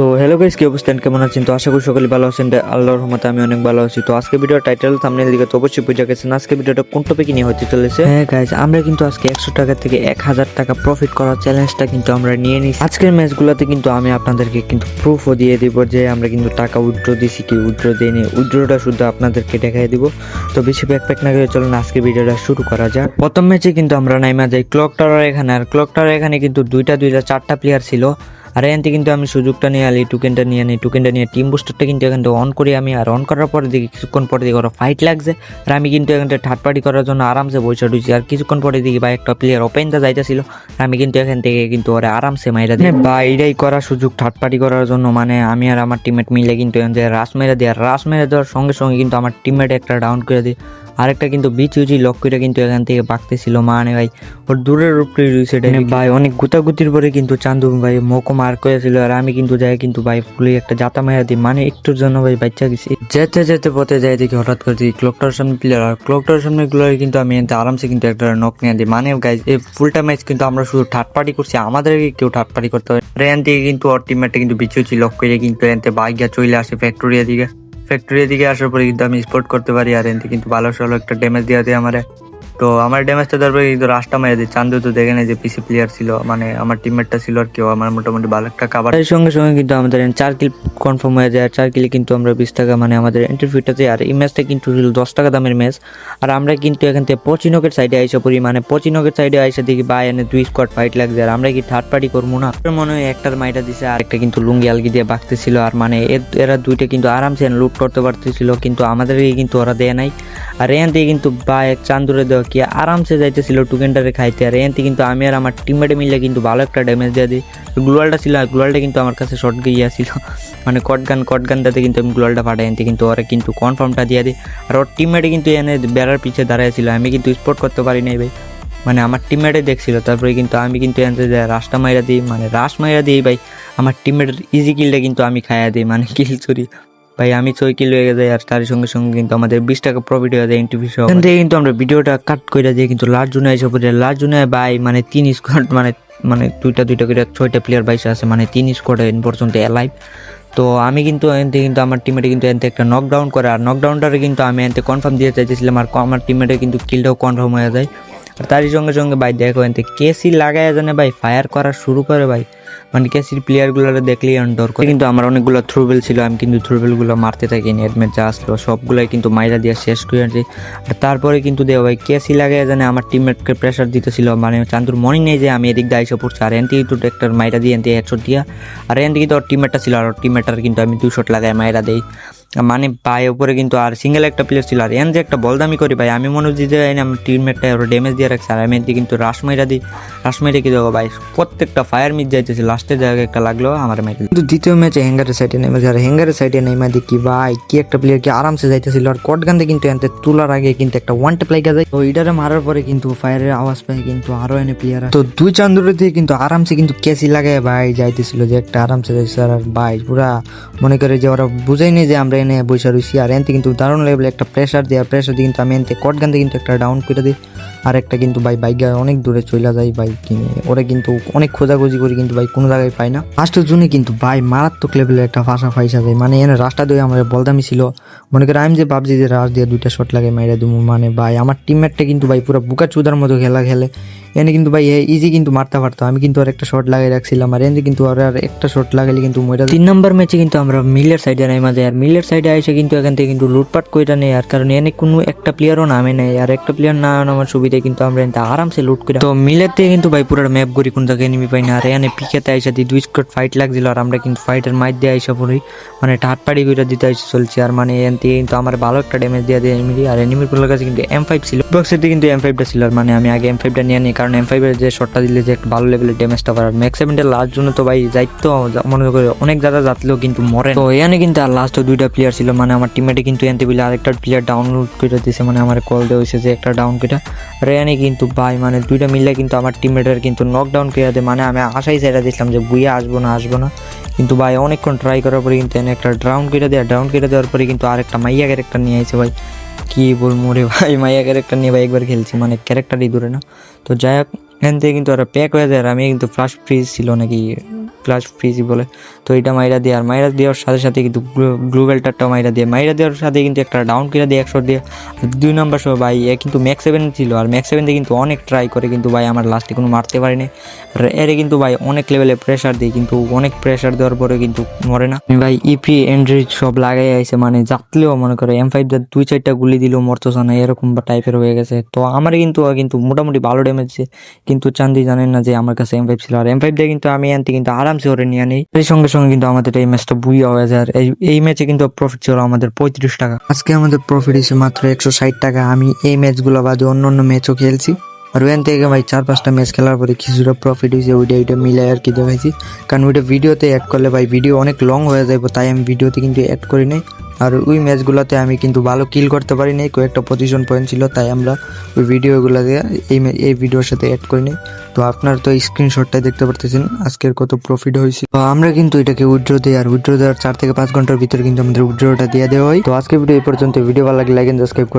So hello guys কি অবস্থান কেমন আছেন? তো আশা করি সকলে ভালো আছেন। আল্লাহর রহমতে আমি অনেক ভালো আছি। তো আজকে ভিডিও টাইটেল থাম্বনেল দিকে তো অবশ্যই বুঝে গেছেন। আজকে ভিডিওটা কোন টপিকে নিয়ে হতে চলেছে? হ্যাঁ গাইস আমরা কিন্তু আজকে একশো টাকা থেকে এক হাজার টাকা প্রফিট করার চ্যালেঞ্জটা কিন্তু আমরা নিয়ে নিই আজকের ম্যাচগুলোতে কিন্তু আমি আপনাদেরকে কিন্তু প্রুফও দিয়ে দিব যে আমরা কিন্তু টাকা উইথড্র দিছি কি উইথড্র দিইনি। উইথড্রটা শুধু আপনাদেরকে দেখাই দিব। তো বেশি ব্যাকপ্যাক না করে চলুন আজকে ভিডিওটা শুরু করা যাক। প্রথম ম্যাচে কিন্তু আমরা নাইমা যাই। ক্লক টাওয়ার এখানে। আর ক্লক টাওয়ার এখানে কিন্তু দুইটা দুইটা, চারটা প্লেয়ার ছিল। আর থেকে কিন্তু আমি সুযোগটা নিয়ে আলি টুকেনটা নিয়ে নিই টুকেনটা নিয়ে টিম বুস্টারটা কিন্তু এখান থেকে অন করি আমি, আর অন করার পরে দেখি কিছুক্ষণ পরে দেখি ওরা ফাইট লাগছে, আর আমি কিন্তু এখান থেকে থার্ড পার্টি করার জন্য আরামসে বসে ঢুকছি আর কিছুক্ষণ পরে দেখি বা একটা প্লেয়ার ওপেন দা যাইতেছিল আমি কিন্তু এখান থেকে কিন্তু ওরা আরামসে মাইরা দিই। বা এটাই করা সুযোগ থার্ড পার্টি করার জন্য মানে আমি আর আমার টিমমেট মিলে কিন্তু এখান থেকে রাস মেরে দিই, আর রাস মেরে দেওয়ার সঙ্গে সঙ্গে কিন্তু আমার টিমমেট একটা ডাউন করে দিই আরেকটা কিন্তু বিচ উচি লক করে কিন্তু এখান থেকে বাঁকতেছিল মানে ভাই ওর দূরের উপরে রয়েছে ভাই অনেক গুতাগুতির পরে কিন্তু চান্দু ভাই মোকো মার করেছিল আর আমি কিন্তু যাই কিন্তু ভাই ফুলি একটা জাতা মারা দিই। মানে একটুর জন্য ভাই বাচ্চা গেছি। যেতে যেতে পথে যাই দেখি হঠাৎ করে দেখি ক্লকটার সামনে প্লেয়ার আর ক্লকটার সামনে প্লেয়ার কিন্তু আমি আরামসে কিন্তু একটা নক নিয়ে দিই। মানে গাইজ এই ফুলটা ম্যাচ কিন্তু আমরা শুধু থার্ড পার্টি করছি আমাদের কেউ থার্ড পার্টি করতে হবে রেন থেকে কিন্তু ওর টিমমেটটা কিন্তু বিচি উচি লক করে কিন্তু এনতে বাইক চলে আসে ফ্যাক্টরিয়া দিকে ফ্যাক্টরি দিকে আসার পরে কিন্তু আমি স্পোর্ট করতে পারি আর এনতে কিন্তু ভালো সলো একটা ড্যামেজ দিয়ে দেয় আমারে। তো আমার ড্যামেজটা দেওয়ার পরে কিন্তু রাস্তা মেরে দিই চান্দু তো দেখে নেই যে পিসি প্লেয়ার ছিল মানে আমার টিমমেটটা ছিল আর কেউ আমার মোটামুটি ভালো একটা কাবার এর সঙ্গে সঙ্গে কিন্তু আমাদের চার কিল কনফার্ম হয়ে যায় চার কিলে কিন্তু আমরা বিশ টাকা মানে আমাদের এন্ট্রি ফিটাতে আর এই ম্যাচটা কিন্তু ছিল দশ টাকা দামের ম্যাচ আর আমরা কিন্তু এখান থেকে পচিনকের সাইডে আইসা পড়ি মানে পচিনকের সাইডে আইসা দেখি বাই এনে দুই স্কোয়াড ফাইট লাগছে, আর আমরা কি থার্ড পার্টি করব না? মনে হয় একটার মাইটা দিছে, আর একটা কিন্তু লুঙ্গি আলগি দিয়ে বাঁকতেছিল আর মানে এরা দুইটা কিন্তু আরামসে লুট করতে পারতেছিল, কিন্তু আমাদেরকে কিন্তু ওরা দেয় নাই। আর এখান কিন্তু বা এক চান্দুরে দেওয়া কি আরামসে যাইতেছিল টুকেনটারে খাইতে। আর এখান কিন্তু আমি আর আমার টিমমেটে মিলে কিন্তু ভালো একটা ড্যামেজ দিয়ে দিই। গ্লোয়ালটা ছিল, আর গ্লোয়ালটা কিন্তু আমার কাছে শর্ট গিয়া ছিল মানে কট গান কট কিন্তু আমি গ্লোয়ালটা ফাটাই আনতে কিন্তু ওরা কিন্তু কনফার্মটা দিয়ে দিই। আর ওর টিমমেটে কিন্তু এনে বেড়ার পিছিয়ে দাঁড়াইছিল আমি কিন্তু স্পোর্ট করতে পারি নাই ভাই। মানে আমার টিমমেটে দেখছিল, তারপরে কিন্তু আমি কিন্তু এনতে রাসটা মাইরা দিই মানে রাস মাইরা দিই ভাই। আমার টিমমেটের ইজি কিলটা কিন্তু আমি খাইয়া দিই মানে কিল চুরি। ভাই, আমি ছয় কিলো হয়ে যায় আর তার সঙ্গে সঙ্গে কিন্তু আমাদের বিশ টাকা প্রফিট হয়ে যায় ইন্টারভিউ সহ থেকে কিন্তু আমরা ভিডিওটা কাট করে দিয়ে কিন্তু লাস্ট জুনে এসে পড়ে। লাস্ট জুনে ভাই মানে তিন স্কোয়াড মানে মানে দুইটা দুইটা করে ছয়টা প্লেয়ার বাইসে আছে মানে তিন স্কোয়াড এন পর্যন্ত অ্যালাইভ তো আমি কিন্তু এনতে কিন্তু আমার টিমেটে কিন্তু এনতে একটা নকডাউন করে, আর নকডাউনটারে কিন্তু আমি এনতে কনফার্ম দিয়ে চাইতেছিলাম, আর আমার টিমেটে কিন্তু কিলটাও কনফার্ম হয়ে যায়। আর তারই সঙ্গে সঙ্গে ভাই দেখো এনতে কেসি লাগায় জানে ভাই ফায়ার করা শুরু করে ভাই। মানে কেসির প্লেয়ারগুলো দেখলেই আমি ডর করে। কিন্তু আমার অনেকগুলো থ্রুবেল ছিল, আমি কিন্তু থ্রুবেলগুলো মারতে থাকি নেটমেট যা আসলো, সবগুলোই কিন্তু মাইরা দিয়ে শেষ করে আনছি। আর তারপরে কিন্তু দেও ভাই, কেসি লাগায় জানে আমার টিমমেটকে প্রেশার দিতেছিল। মানে চান্দুর মনে নেই যে আমি এদিক দিয়ে এসে পড়ছি। আর এনটি কিন্তু একটা মাইরা দিয়ে, এনটি হেডশট দিয়া। আর এনটি কিন্তু ওর টিমমেটটা ছিল, আর ওর টিমমেটটার কিন্তু আমি দুই শট লাগাই মাইরা দেই। মানে পায়ে উপরে কিন্তু আর সিঙ্গেল একটা প্লেয়ার ছিল। আর এন যে একটা বলদামি করি ভাই, আমি মনে হচ্ছি যে আমার টিমমেটটা ওর ড্যামেজ দিয়ে রাখছে। আর আমি কিন্তু রাস মাইরা দিই। রাস মাইরা কি দেখো ভাই, প্রত্যেকটা ফায়ার মিস যাইতেছে। লাস্টের জায়গায় একটা লাগল আমার মাইরা কিন্তু দ্বিতীয় ম্যাচে হ্যাঙ্গারের সাইডে নেমে আর হ্যাঙ্গারের সাইডে নেমে দেখি ভাই, কি একটা প্লেয়ার কি আরামসে যাইতেছিল। আর কট গানতে কিন্তু এনতে তোলার আগে কিন্তু একটা ওয়ান টেপ লাগা যায়। তো এটারে মারার পরে কিন্তু ফায়ারের আওয়াজ পায় কিন্তু আরও এনে প্লেয়ার তো দুই চান্দুরে দিয়ে কিন্তু আরামসে কিন্তু কেসি লাগায় ভাই, যাইতেছিল যে একটা আরামসে যাইছে আর ভাই, পুরা মনে করে যে ওরা বুঝাইনি যে আমরা এনে বসে রয়েছি আর এনতে কিন্তু দারুণ লেভেলে একটা প্রেশার দিয়ে প্রেশার দিয়ে কিন্তু আমি এনতে কট গানতে কিন্তু একটা ডাউন করে দিই। আর একটা কিন্তু ভাই বাইক অনেক দূরে চলে যায় ভাই কিনে ওরা কিন্তু অনেক খোঁজাখুঁজি করি কিন্তু ভাই কোনো জায়গায় পাই না। লাস্টের জন্য কিন্তু ভাই মারাত্মক লেভেলের একটা ফাঁসা ফাইসা যায়। মানে এনে রাস্তা দিয়ে আমার বলদামি ছিল। মনে করে আমি যে ভাবছি যে রাস দিয়ে দুইটা শট লাগে মাইরা দুমু। মানে ভাই আমার টিমমেটটা কিন্তু ভাই পুরো বুকা চুদার মতো খেলা খেলে। এনে কিন্তু ভাই ইজি কিন্তু মারতে পারতো। আমি কিন্তু আর একটা শট লাগাই রাখছিলাম আর এনে কিন্তু আর আর একটা শট লাগাইলে কিন্তু মইরা তিন নম্বর ম্যাচে কিন্তু আমরা মিলের সাইডে নাই মাঝে আর মিলের সাইডে এসে কিন্তু এখান থেকে কিন্তু লুটপাট কইরা নেই আর কারণ এনে কোনো একটা প্লেয়ারও নামে নেই আর একটা প্লেয়ার না নামার সুবিধায় কিন্তু আমরা এনতে আরামসে লুট করি তো মিলের থেকে কিন্তু ভাই পুরো ম্যাপ করি কোন জায়গায় নিবি পাই না আর এনে পিকেতে আইসা দি দুই স্কোয়াড ফাইট লাগছিল আর আমরা কিন্তু ফাইটের মাইর দিয়ে আইসা পড়ি মানে ঠাট পাড়ি করে দিতে আইসা চলছি আর মানে এন থেকে কিন্তু আমার ভালো একটা ড্যামেজ দিয়ে দেয় এনিমি আর এনিমির কাছে কিন্তু এম ফাইভ ছিল বক্সের কিন্তু এম ফাইভটা ছিল আর মানে আমি আগে এম ফাইভটা নিয়ে নিই কারণ এম ফাইভের যে শটটা দিলে যে একটা ভালো লেভেলের ড্যামেজটা পারার ম্যাক্স সেভেন্টের লাস্ট জন্য তো ভাই যাইতো মনে করি, অনেক দাদা যাতলেও কিন্তু মরে। তো এখানে কিন্তু আর লাস্ট দুইটা প্লেয়ার ছিল মানে আমার টিমেটে কিন্তু এনতে বিলে আরেকটা প্লেয়ার ডাউনলোড করে দিয়েছে মানে আমার কল দেওয়া হয়েছে যে একটা ডাউন কেটা এখানে কিন্তু ভাই মানে দুইটা মিললে কিন্তু আমার টিমমেটের কিন্তু নকডাউন করে দেয় মানে আমি আশাই সেটা দিয়েছিলাম যে বুয়ে আসব না আসব না। কিন্তু ভাই, অনেকক্ষণ ট্রাই করার পরে কিন্তু একটা ড্রাউন কেটে দেওয়া ড্রাউন কেটে দেওয়ার পরে কিন্তু আরেকটা মাইয়া ক্যারেক্টার নিয়ে আসে ভাই। কি বলব রে ভাই, মাইয়া ক্যারেক্টার নিয়ে ভাই একবার খেলছি মানে ক্যারেক্টারই দূরে না। তো যাই হোক, এখান থেকে কিন্তু আর প্যাক হয়ে যায় আর আমি কিন্তু ফার্স্ট ফ্রিজ ছিল নাকি ফ্লাশ ফ্রিজি বলে। তো এটা মাইরা দিয়ে, আর মাইরা দেওয়ার সাথে সাথে কিন্তু গ্লুবেলটারটা মাইরা দিয়ে। মাইরা দেওয়ার সাথে কিন্তু একটা ডাউন কিরা দিয়ে, একশো দিয়ে। আর দুই নম্বর সময় ভাই, এ কিন্তু ম্যাক্স সেভেন ছিল, আর ম্যাক্স সেভেন দিয়ে কিন্তু অনেক ট্রাই করে, কিন্তু ভাই আমার লাস্টে কোনো মারতে পারিনি। আর এরে কিন্তু ভাই অনেক লেভেলে প্রেশার দিই কিন্তু অনেক প্রেশার দেওয়ার পরে কিন্তু মরে না। ভাই ইপি এন্ড্রয়েড সব লাগাই আইছে মানে যাতলেও মনে করে এম ফাইভ দুই চারটা গুলি দিলেও মরতেছে না, এরকম টাইপের হয়ে গেছে। তো আমার কিন্তু কিন্তু মোটামুটি ভালো ড্যামেজ কিন্তু চান্দি জানেন না যে আমার কাছে এম ফাইভ ছিল, আর এম ফাইভ দিয়ে কিন্তু আমি আনতে কিন্তু আরামসে ওরে নিয়ে নেই। এই সঙ্গে সঙ্গে কিন্তু আমাদের এই ম্যাচটা বুইয়া হয়ে যায়। এই এই ম্যাচে কিন্তু প্রফিট ছিল আমাদের পঁয়ত্রিশ টাকা। আজকে আমাদের প্রফিট হিসেবে মাত্র একশো ষাট টাকা। আমি এই ম্যাচগুলো বাদে অন্য অন্য ম্যাচও খেলছি। আর ওখান থেকে ভাই চার পাঁচটা ম্যাচ খেলার পরে কিছুটা প্রফিট হয়েছে, ওইটা ওইটা মিলে আর কি দেখাইছি। কারণ ওইটা ভিডিওতে অ্যাড করলে ভাই ভিডিও অনেক লং হয়ে যাবে তাই আমি ভিডিওতে কিন্তু অ্যাড করি নাই। আর ওই ম্যাচগুলোতে আমি কিন্তু ভালো কিল করতে পারিনি কয়েকটা পজিশন পয়েন্ট ছিল, তাই আমরা ওই ভিডিওগুলো এই মে- এই ভিডিওর সাথে অ্যাড করি নাই। তো আপনার তো স্ক্রিনশটটাই দেখতে পারতেছেন, আজকের কত প্রফিট হয়েছে। তো আমরা কিন্তু এটাকে উইড্রো দিই, আর উইড্রো দেওয়ার চার থেকে পাঁচ ঘণ্টার ভিতরে কিন্তু আমাদের উইড্রোটা দিয়ে দেওয়া হয়। তো আজকে ভিডিও এই পর্যন্ত, ভিডিও ভালো লাগে লাইক সাবস্ক্রাইব করে